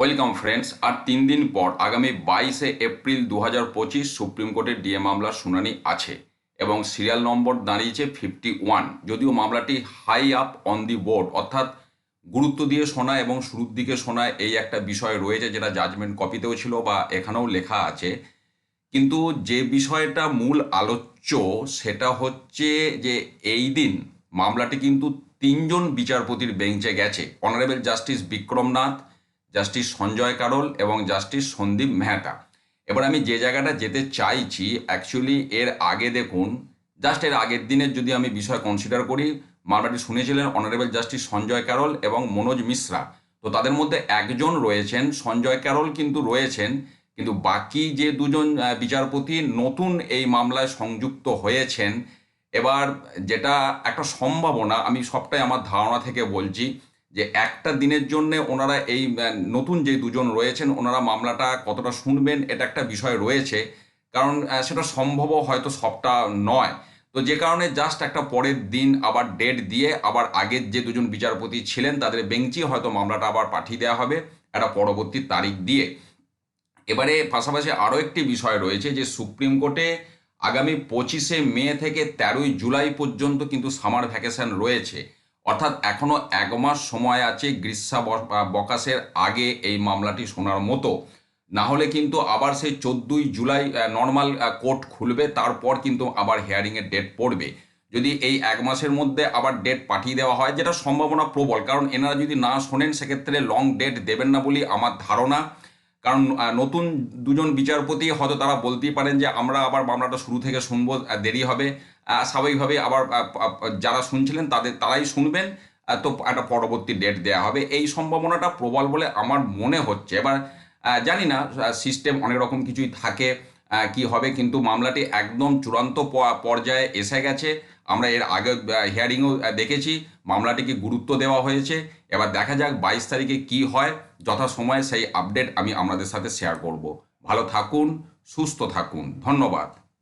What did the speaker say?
Welcome friends, আর তিন দিন পর আগামী বাইশে এপ্রিল দু হাজার পঁচিশ সুপ্রিম কোর্টের ডিএ মামলার শুনানি আছে এবং সিরিয়াল নম্বর দাঁড়িয়েছে ফিফটি ওয়ান। যদিও মামলাটি high up on the board, অর্থাৎ গুরুত্ব দিয়ে শোনা এবং শুরুর দিকে শোনা এই একটা বিষয় রয়েছে যেটা জাজমেন্ট কপিতেও ছিল বা এখানেও লেখা আছে। কিন্তু যে বিষয়টা মূল আলোচ্য সেটা হচ্ছে যে এই দিন মামলাটি কিন্তু তিনজন বিচারপতির বেঞ্চে গেছে। Honourable justice Vikramnath justice Sanjay Karol এবং জাস্টিস সন্দীপ মেহতা। এবার আমি যে জায়গাটা যেতে চাইছি অ্যাকচুয়ালি এর আগে দেখুন জাস্ট এর আগের দিনের যদি আমি বিষয় কনসিডার করি, মামলাটি শুনেছিলেন অনারেবল জাস্টিস সঞ্জয় ক্যারল এবং মনোজ মিশ্রা। তো তাদের মধ্যে একজন রয়েছেন, সঞ্জয় ক্যারল কিন্তু রয়েছেন, কিন্তু বাকি যে দুজন বিচারপতি নতুন এই মামলায় সংযুক্ত হয়েছেন। এবার যেটা একটা সম্ভাবনা, আমি সবটাই আমার ধারণা থেকে বলছি যে একটা দিনের জন্য ওনারা এই নতুন যে দুজন রয়েছেন, ওনারা মামলাটা কতটা শুনবেন, এটা একটা বিষয় রয়েছে। কারণ সেটা সম্ভব হয়তো সবটা নয়। তো যে কারণে জাস্ট একটা পরের দিন আবার ডেট দিয়ে আবার আগের যে দুজন বিচারপতি ছিলেন, তাদের বেঞ্চি হয়তো মামলাটা আবার পাঠিয়ে দেওয়া হবে একটা পরবর্তী তারিখ দিয়ে। এবারে পাশাপাশি আরও একটি বিষয় রয়েছে যে সুপ্রিম কোর্টে আগামী পঁচিশে মে থেকে তেরোই জুলাই পর্যন্ত কিন্তু সামার ভ্যাকেশন রয়েছে। অর্থাৎ এখনও এক মাস সময় আছে গ্রীষ্মা বকাশের আগে এই মামলাটি শোনার মতো। না হলে কিন্তু আবার সেই চোদ্দই জুলাই নর্মাল কোর্ট খুলবে, তারপর কিন্তু আবার হিয়ারিংয়ের ডেট পড়বে। যদি এই এক মাসের মধ্যে আবার ডেট পাঠিয়ে দেওয়া হয়, যেটা সম্ভাবনা প্রবল, কারণ এনারা যদি না শোনেন, সেক্ষেত্রে লং ডেট দেবেন না বলে আমার ধারণা। কারণ নতুন দুজন বিচারপতি হয়তো তারা বলতেই পারেন যে আমরা আবার মামলাটা শুরু থেকে শুনব দেরি হবে। স্বাভাবিকভাবে আবার যারা শুনছিলেন তাদের, তারাই শুনবেন। তো একটা পরবর্তী ডেট দেওয়া হবে। এই সম্ভাবনাটা প্রবল বলে আমার মনে হচ্ছে। এবার জানি না সিস্টেম অনেক রকম কিছুই থাকে কি হবে, কিন্তু মামলাটি একদম চূড়ান্ত পর্যায়ে এসে গেছে। আমরা এর আগে হিয়ারিংও দেখেছি। মামলাটিকে গুরুত্ব দেওয়া হয়েছে। এবার দেখা যাক বাইশ তারিখে কি হয়। যথাসময়ে সেই আপডেট আমি আপনাদের সাথে শেয়ার করব। ভালো থাকুন, সুস্থ থাকুন। ধন্যবাদ।